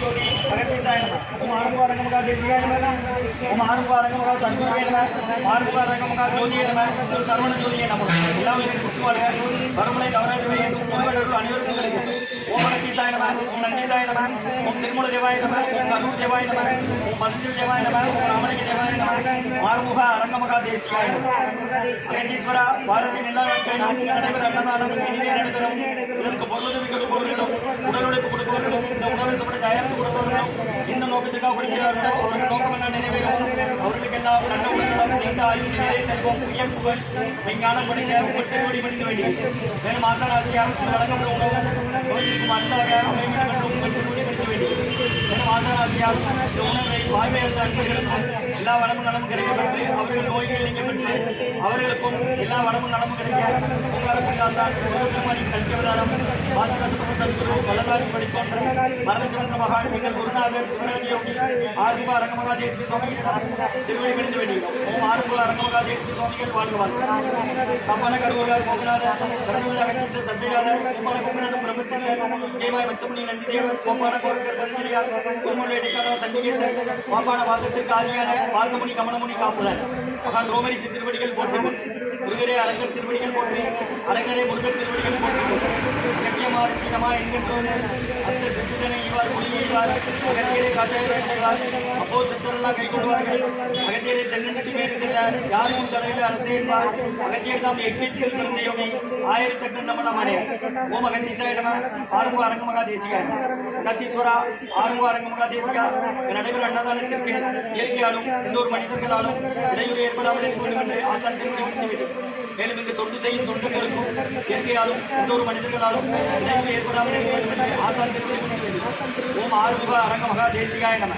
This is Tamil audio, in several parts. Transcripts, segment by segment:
ஜோதி நம ஓம் ஆரம்பாரங்கமகா தேசிகாய நம ஓம் ஆரம்பாரங்கமகா சத்குருவே நம ஆரம்பாரங்கமகா ஜோதியே நம சரவண ஜோதியே நம எல்லாம் குட்டுவாங்க பரமலை நவராத்திரி என்றும் பொதுவர்கள் அனைவருக்கும் கிடைக்கும் ஓம் அகத்தீசாய நம ஓம் நந்தீசாய நம ஓம் திருமூல தேவாய நம ஓம் கரூர் தேவாய நம ஓம் மதுரை தேவாய நம ஓம் ராமலிங்க தேவாய நம மாறுமுக அரங்கமகா தேசியாய நம அகத்தீஸ்வரா பாரதியின் எல்லா நாட்களிலும் நடைபெற அன்னதானம் இனிதே நடைபெறும் இதற்கு பொருளுதவி கொடுப்பவர்களும் உடல் உழைப்பு கொடுப்பவர்களும் இந்த உணவை சாப்பிட தயாரித்து கொடுப்பவர்களும் இந்த நோக்கத்திற்காக படிக்கிறார்களோ அவர்கள் நோக்கம் எல்லாம் நிறைவேறும். அவர்களுக்கெல்லாம் நல்ல உடல்நலம் நீண்ட ஆயுள் நிலை செல்வம் உயர் புகழ் விஞ்ஞானம் படிக்க உங்கள் திருவடி படிக்க வேண்டியது. மேலும் ஆசாராசியாக வழங்கப்படும் உணவு நோய்க்கும் அடுத்த வகை அமைதி மற்றும் உங்கள் திருவடி படிக்க வேண்டியது. மேலும் ஆசாராசியாக இந்த உணவை வாய்மையிருந்த அன்பர்களுக்கும் எல்லா வளமும் நலமும் கிடைக்கப்பட்டு அவர்கள் நோய்கள் இணைக்கப்பட்டு அவர்களுக்கும் எல்லா வளமும் நலமும் கிடைக்க உங்களாசான் மணி கல்விவதாரம் வாசகசுரம் சரஸ்வரு வல்லதாரி படித்தோன்ற மரணத்திவந்த மகான் எங்கள் குருநாதர் சிவராஜ் யோகி அரங்கமகா தேசிக சுவாமிகள் திருவடி பிடிந்து வேண்டியது ஓம் ஆறுபுல அரங்கமகா தேசிக சுவாமிகள் வாழ்க வாழ்க கம்பன கருவூர் கோபநாத கடவுள் அகத்தீச சத்தியாத கும்பன கோபநாத பிரம்மச்சரியர் கேமாய் மச்சமுனி நந்திதேவர் கோபான கோரக்கர் பரிமரியார் குருமுலை சண்டிகேசர் ஆதியான வாசமுனி கமலமுனி காப்புலர் மகான் ரோமரி சித்திருவடிகள் போற்றி முருகரே அரங்கர் திருவடிகள் போற்றி அரங்கரே முருகர் திருவடிகள் போற்றி இலக்கியமாறு சீனமா என்கின்றோம் அஸ்த சித்திரனை இவார் மொழியைவார் அகத்தியரை காட்டாயிரார் அப்போ சித்தரெல்லாம் கை கொள்வார்கள். அகத்தியரை தென்னெட்டு பேர் செல்ல யாரும் தலையில் அரசேன்பார் அகத்தியர் தாம் எக்கிற்கில் பிறந்தையோமி ஆயிரத்தி எட்டு நம்ம நம்மனே ஓம் அகத்தீசாய நம. ஆறுமுக அரங்கமகா தேசிகா கத்தீஸ்வரா ஆறுமுக அரங்கமகா தேசிகா நடைபெற அன்னதானத்திற்கு இயற்கையாலும் எந்த ஒரு மனிதர்களாலும் இடையூறு ஏற்படாமல் இருக்க வேண்டும் என்று ஆசான் திருமணி மேலும் இங்கு தொண்டு செய்யும் தொண்டுகளுக்கும் இயற்கையாலும் இன்னொரு மனிதர்களாலும் இடையூறு ஏற்படாமல் இருக்க வேண்டும் என்று ஆசான் திருமணி ஓம் ஆறுமுக தேசிகாய நம.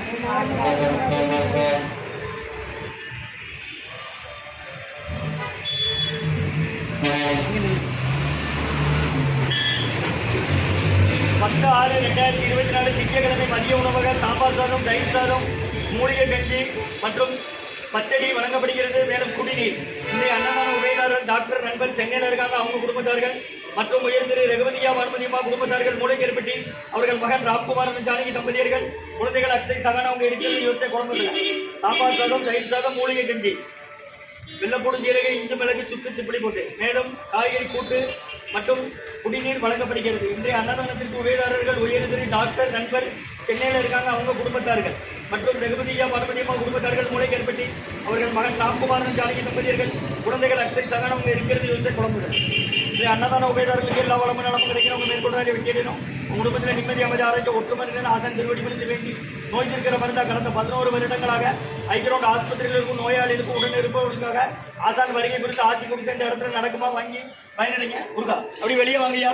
பத்து ஆறு ரெண்டாயிரத்தி இருபத்தி நாலு திங்கட்கிழமை மதிய உணவக சாம்பார் சாதம் தயிர் சாதம் மூலிகை கஞ்சி மற்றும் பச்சடி வழங்கப்படுகிறது. மேலும் குடிநீர். இன்றைய அன்னதான உபயதாரர் டாக்டர் நண்பர் சென்னையில் இருக்காங்க அவங்க குடும்பத்தார்கள் மற்றும் உயர்ந்திரு ரகுபதியா பார்மதியம்மா குடும்பத்தார்கள் மூளைக்கேற்பட்டி அவர்கள் மகன் ராம்குமார் ஜானகி தம்பதியர்கள் குழந்தைகள் அக்ஷய் சகானா அவங்க இருக்கிறது யோசிச்ச குழந்தைகள் சாம்பார் சாதம் தயிர் சாதம் மூலிகை கஞ்சி. வெள்ளப்பூடு ஜீரக இஞ்சி மிளகு சுக்கு திப்படி போட்டு. மேலும் காய்கறி கூட்டு மற்றும் குடிநீர் வழங்கப்படுகிறது. இன்றைய அன்னதானத்திற்கு உபயதாரர்கள் உயர்ந்திரு டாக்டர் நண்பர் சென்னையில் இருக்காங்க அவங்க குடும்பத்தார்கள். மற்றும் ரகுபதியா பரமதியம்மா குடும்பத்தார்கள் மூளை ஏற்பட்டி அவர்கள் மகன் ராம்குமாரன் ஜானகி தம்பதியர்கள் குழந்தைகள் அக்ஷய் சகனம் இருக்கிறது யோசிச்ச குழம்புகள் இது அன்னதான உபயதாரர்களுக்கு எல்லா வளமும் நலமும் அவங்க மேற்கொண்டாடி வைக்கிறோம் உங்கள் குடும்பத்தில் நிம்மதி அமைதி ஆரோக்கிய ஒற்றுமை ஆசன் திருவடி விழுந்து வேண்டி நோய் இருக்கிற மருந்தா கடந்த பதினோரு வருடங்களாக ஐக்கிரோட் ஆஸ்பத்திரியில் இருக்கும் உடனே உடன் இருப்பவர்களுக்காக ஆசான் வருகை குறித்து ஆசி கொடுத்து இந்த இடத்துல நடக்குமா வாங்கி பயனடைங்க. முருகா அப்படி வெளியே வாங்கய்யா.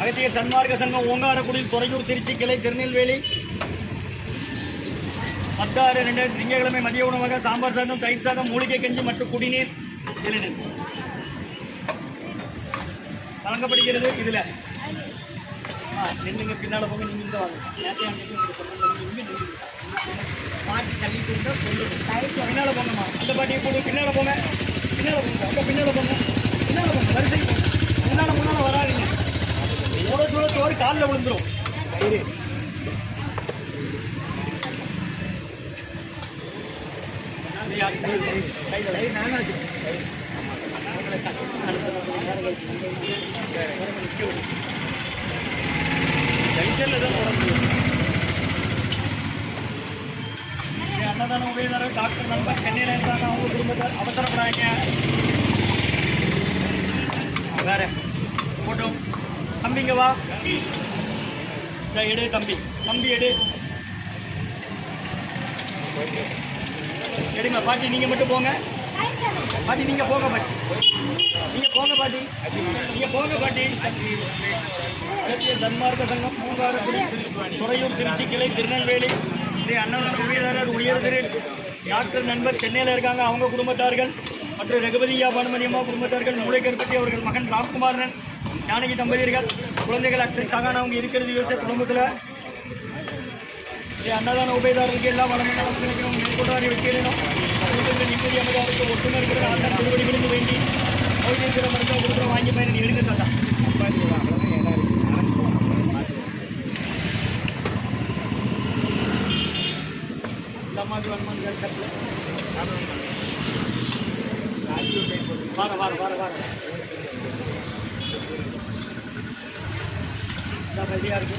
அகத்திய சன்மார்க்க சங்கம் ஓங்காரக்குடியில் துறையூர் திருச்சி கிளை திருநெல்வேலி பத்தாறு ரெண்டு திங்கட்கிழமை மதிய உணவாக சாம்பார் சாதம் தயிர் சாதம் மூலிகை கஞ்சி மற்றும் குடிநீர் இளநீர் வழங்கப்படுகிறது இதில். ஆ நின்றுங்க பின்னால் போங்க நீங்கள் வாங்க. பாட்டி தள்ளிட்டு இருந்தால் சொல்லுங்க. பின்னால் போங்கம்மா. அந்த பாட்டியை போடு பின்னால் போங்க. பின்னால் போங்க அப்போ பின்னால் போங்க. பின்னால் போங்க வரிசை முன்னால் முன்னால் வராதீங்க. எவ்வளோ சோட சோறு காலில் விழுந்துரும். சரி கையில் கிச்சனில் தான் போட முடியும் இது அன்னதான உபயதாரர் டாக்டர் நண்பர் சென்னையில் இருக்காங்க அவங்க குடும்பத்தார் அவசரப்படாதீங்க வேற போட்டோம் தம்பிங்க வா இந்த எடு தம்பி தம்பி எடு எடுங்க பாட்டி நீங்கள் மட்டும் போங்க. பாட்டி நீங்கள் போங்க பாட்டி. நீங்கள் போங்க பாட்டி. நீங்கள் போங்க பாட்டி. தேசிய சன்மார்க்க சங்கம் பூங்காரக்குடி துறையூர் திருச்சி கிளை திருநெல்வேலி. ஸ்ரீ அண்ணன் உரியதாரர் உயர் டாக்டர் நண்பர் சென்னையில் இருக்காங்க அவங்க குடும்பத்தார்கள். மற்றும் ரகுபதியா பானுமதியம்மா குடும்பத்தார்கள் மூளைக்கருப்பட்டி அவர்கள் மகன் ராம்குமாரன் ஜானகி தம்பதியர்கள் குழந்தைகள் அக்ஷய் சகானா அவங்க இருக்கிறது யோசிச்ச குடும்பத்தில். குடும்பத்தில் நிம்மதி அமைதாருக்கு ஒற்றுமை இருக்கிற ஆண்டான் திருவடி விழுந்து வேண்டி நோய் இருக்கிற மருத்துவ கொடுக்குற வாங்கி பயன் எழுந்து தந்தா. அம்மாவுக்கு வருமானம் கேட்கல வார வார வார வார ரெடியாக இருக்கு.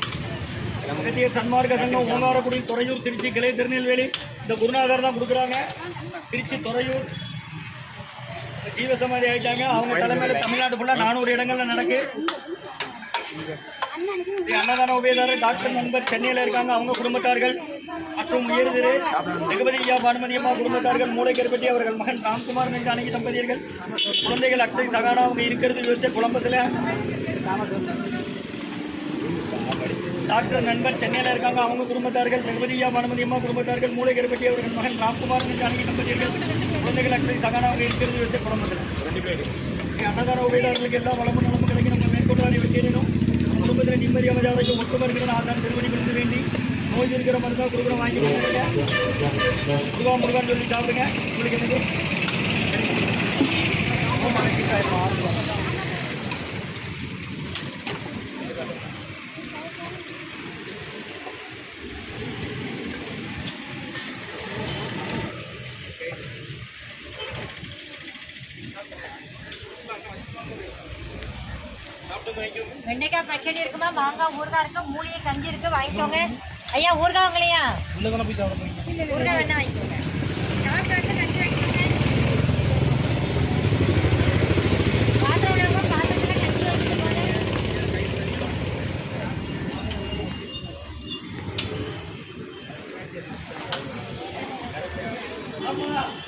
அகத்திய சன்மார்க்க சங்கம் ஓங்காரக்குடி துறையூர் திருச்சி கிளை திருநெல்வேலி இந்த குருநாதர் தான் கொடுக்குறாங்க. திருச்சி துறையூர் ஜீவசமாதி ஆயிட்டாங்க. அவங்க தலைமையில் தமிழ்நாடு ஃபுல்லாக நானூறு இடங்களில் நடக்கு. அன்னதான உபயதாரர் டாக்டர் நண்பர் சென்னையில் இருக்காங்க. அவங்க குடும்பத்தார்கள் மற்றும் உயர்திரு ரகுபதி ஐயா பானுமதி அம்மா குடும்பத்தார்கள் மூளைக்கருப்பட்டி அவர்கள் மகன் ராம்குமார் ஜானகி தம்பதியர்கள் குழந்தைகள் அக்ஷய் சகானா அவங்க இருக்கிறது யோசிச்ச குழம்பத்தில் டாக்டர் நண்பர் சென்னையில் இருக்காங்க. அவங்க குடும்பத்தார்கள் ரகுபதியா பானுமதி அம்மா குடும்பத்தார்கள் மூளைக்கருப்பட்டி அவர்கள் மகன் ராம்குமார் ஜானகி தம்பதியர்கள் குழந்தைகள் அக்ஷய் சகானா அவங்க இருக்கிறது யோசிச்ச குழம்பத்தில் ரெண்டு பேர். அன்னதான உபயதாரர்களுக்கு எல்லாம் வளமும் நலமும் கிடைக்கும். நம்ம மேற்கொண்டு அறிவு கேட்கணும் குடும்பத்தில் நிம்மதி அமைதியாக ஒற்றுமை இருக்கிற ஆசான் திருவடி விழுந்து வேண்டி. நோய் இருக்கிற மருந்தா கொடுக்குறோம் வாங்கி கொடுங்க முருகா முருகான்னு சொல்லி சாப்பிடுங்க. உங்களுக்கு என்னது? வெண்டைக்காய் பச்சடி இருக்குமா? மாங்காய் ஊறுகாய் இருக்கு? மூலிகை கஞ்சி இருக்கு? வாங்கிக்கோங்க. ஐயா ஊறுகாய் வாங்கலையா? ஊறுகாய் வேணா வாங்கிக்கோங்க. Vamos lá!